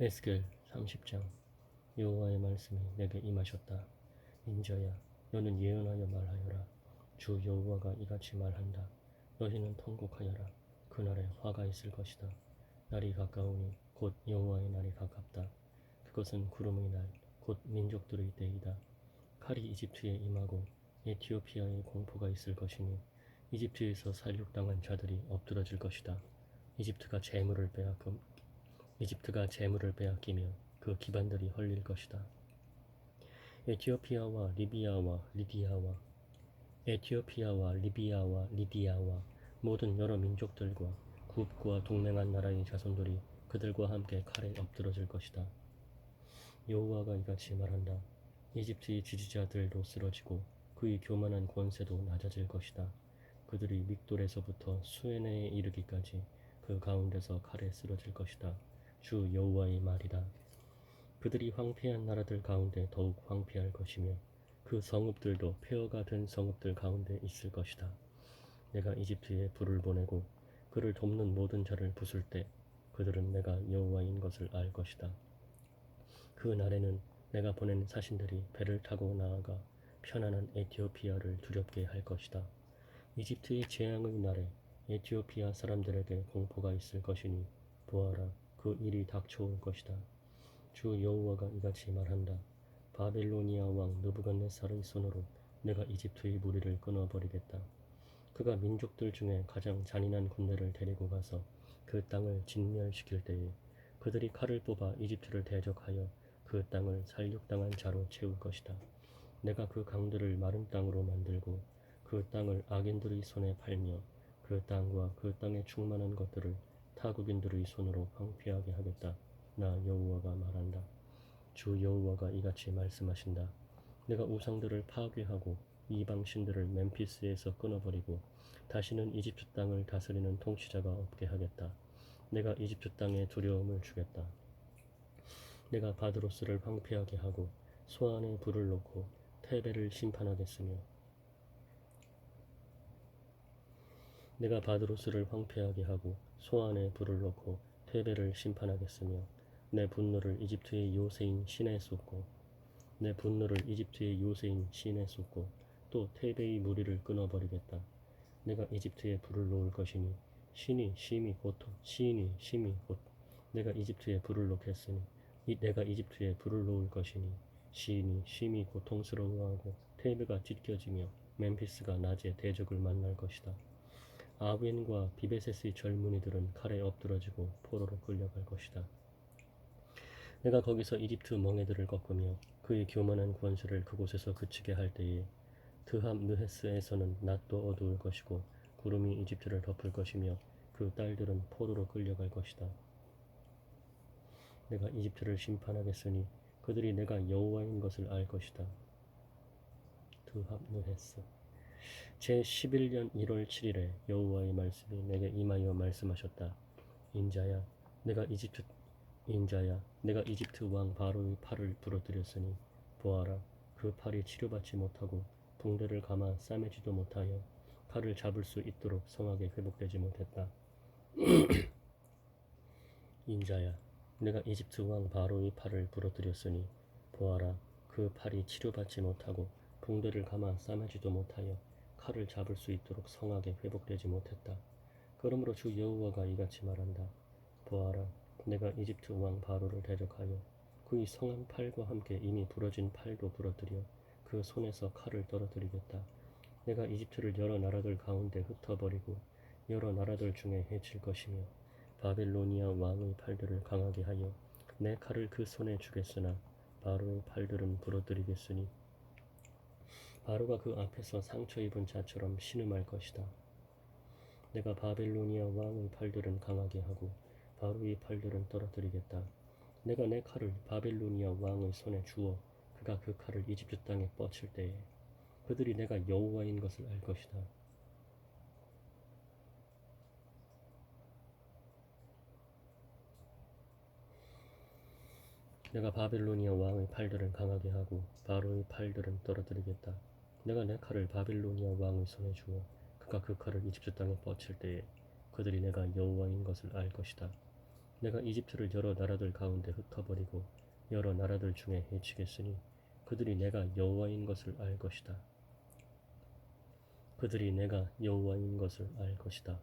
에스겔 30장 여호와의 말씀이 내게 임하셨다. 인자야, 너는 예언하여 말하여라. 주 여호와가 이같이 말한다. 너희는 통곡하여라. 그날에 화가 있을 것이다. 날이 가까우니 곧 여호와의 날이 가깝다. 그것은 구름의 날, 곧 민족들의 때이다. 칼이 이집트에 임하고 에티오피아에 공포가 있을 것이니 이집트에서 살육당한 자들이 엎드러질 것이다. 이집트가 재물을 빼앗금 이집트가 재물을 빼앗기며 그 기반들이 헐릴 것이다. 에티오피아와 리비아와 리디아와 에티오피아와 리비아와 리디아와 모든 여러 민족들과 굽과 동맹한 나라의 자손들이 그들과 함께 칼에 엎드러질 것이다. 여호와가 이같이 말한다. 이집트의 지지자들도 쓰러지고 그의 교만한 권세도 낮아질 것이다. 그들이 믹돌에서부터 수에네에 이르기까지 그 가운데서 칼에 쓰러질 것이다. 주 여호와의 말이다. 그들이 황폐한 나라들 가운데 더욱 황폐할 것이며 그 성읍들도 폐허가 된 성읍들 가운데 있을 것이다. 내가 이집트에 불을 보내고 그를 돕는 모든 자를 부술 때 그들은 내가 여호와인 것을 알 것이다. 그 날에는 내가 보낸 사신들이 배를 타고 나아가 편안한 에티오피아를 두렵게 할 것이다. 이집트의 재앙의 날에 에티오피아 사람들에게 공포가 있을 것이니 보아라 그 일이 닥쳐올 것이다. 주 여호와가 이같이 말한다. 바벨로니아 왕 느부갓네살의 손으로 내가 이집트의 무리를 끊어버리겠다. 그가 민족들 중에 가장 잔인한 군대를 데리고 가서 그 땅을 진멸시킬 때에 그들이 칼을 뽑아 이집트를 대적하여 그 땅을 살육당한 자로 채울 것이다. 내가 그 강들을 마른 땅으로 만들고 그 땅을 악인들의 손에 팔며 그 땅과 그 땅에 충만한 것들을 타국인들의 손으로 황폐하게 하겠다. 나 여호와가 말한다. 주 여호와가 이같이 말씀하신다. 내가 우상들을 파괴하고 이방 신들을 멤피스에서 끊어버리고 다시는 이집트 땅을 다스리는 통치자가 없게 하겠다. 내가 이집트 땅에 두려움을 주겠다. 내가 바드로스를 황폐하게 하고 소안에 불을 놓고 테베를 심판하겠으며 내가 바드로스를 황폐하게 하고 소안에 불을 놓고 테베를 심판하겠으며 내 분노를 이집트의 요새인 신에 쏟고 내 분노를 이집트의 요새인 신에 쏟고 또 테베의 무리를 끊어버리겠다. 내가 이집트에 불을 놓을 것이니 신이 심히 고통 시인이 심히 곧 내가 이집트에 불을 놓겠으니 이 내가 이집트에 불을 놓을 것이니 시인이 심히 고통스러워하고 테베가 찢겨지며 멤피스가 낮에 대적을 만날 것이다. 아웬과 비베셋의 젊은이들은 칼에 엎드러지고 포로로 끌려갈 것이다. 내가 거기서 이집트 멍에들을 꺾으며 그의 교만한 권세를 그곳에서 그치게 할 때에 드합 느헤스에서는 낮도 어두울 것이고 구름이 이집트를 덮을 것이며 그 딸들은 포로로 끌려갈 것이다. 내가 이집트를 심판하겠으니 그들이 내가 여호와인 것을 알 것이다. 드합 느헤스 제 11년 1월 7일에 여호와의 말씀이 내게 임하여 말씀하셨다. 인자야, 내가 이집트 인자야, 내가 이집트 왕 바로의 팔을 부러뜨렸으니 보아라, 그 팔이 치료받지 못하고 붕대를 감아 싸매지도 못하여 칼을 잡을 수 있도록 성하게 회복되지 못했다. 인자야, 내가 이집트 왕 바로의 팔을 부러뜨렸으니 보아라, 그 팔이 치료받지 못하고 붕대를 감아 싸매지도 못하여 칼을 잡을 수 있도록 성하게 회복되지 못했다. 그러므로 주 여호와가 이같이 말한다. 보아라, 내가 이집트 왕 바로를 대적하여 그의 성한 팔과 함께 이미 부러진 팔도 부러뜨려 그 손에서 칼을 떨어뜨리겠다. 내가 이집트를 여러 나라들 가운데 흩어버리고 여러 나라들 중에 해칠 것이며 바벨로니아 왕의 팔들을 강하게 하여 내 칼을 그 손에 주겠으나 바로의 팔들은 부러뜨리겠으니 바로가 그 앞에서 상처 입은 자처럼 신음할 것이다. 내가 바벨로니아 왕의 팔들은 강하게 하고 바로의 팔들은 떨어뜨리겠다. 내가 내 칼을 바벨로니아 왕의 손에 주어 그가 그 칼을 이집트 땅에 뻗칠 때에 그들이 내가 여호와인 것을 알 것이다. 내가 바벨로니아 왕의 팔들은 강하게 하고 바로의 팔들은 떨어뜨리겠다. 내가 내 칼을 바빌로니아 왕의 손에 주어 그가 그 칼을 이집트 땅에 뻗칠 때에 그들이 내가 여호와인 것을 알 것이다. 내가 이집트를 여러 나라들 가운데 흩어버리고 여러 나라들 중에 해치겠으니 그들이 내가 여호와인 것을 알 것이다. 그들이 내가 여호와인 것을 알 것이다.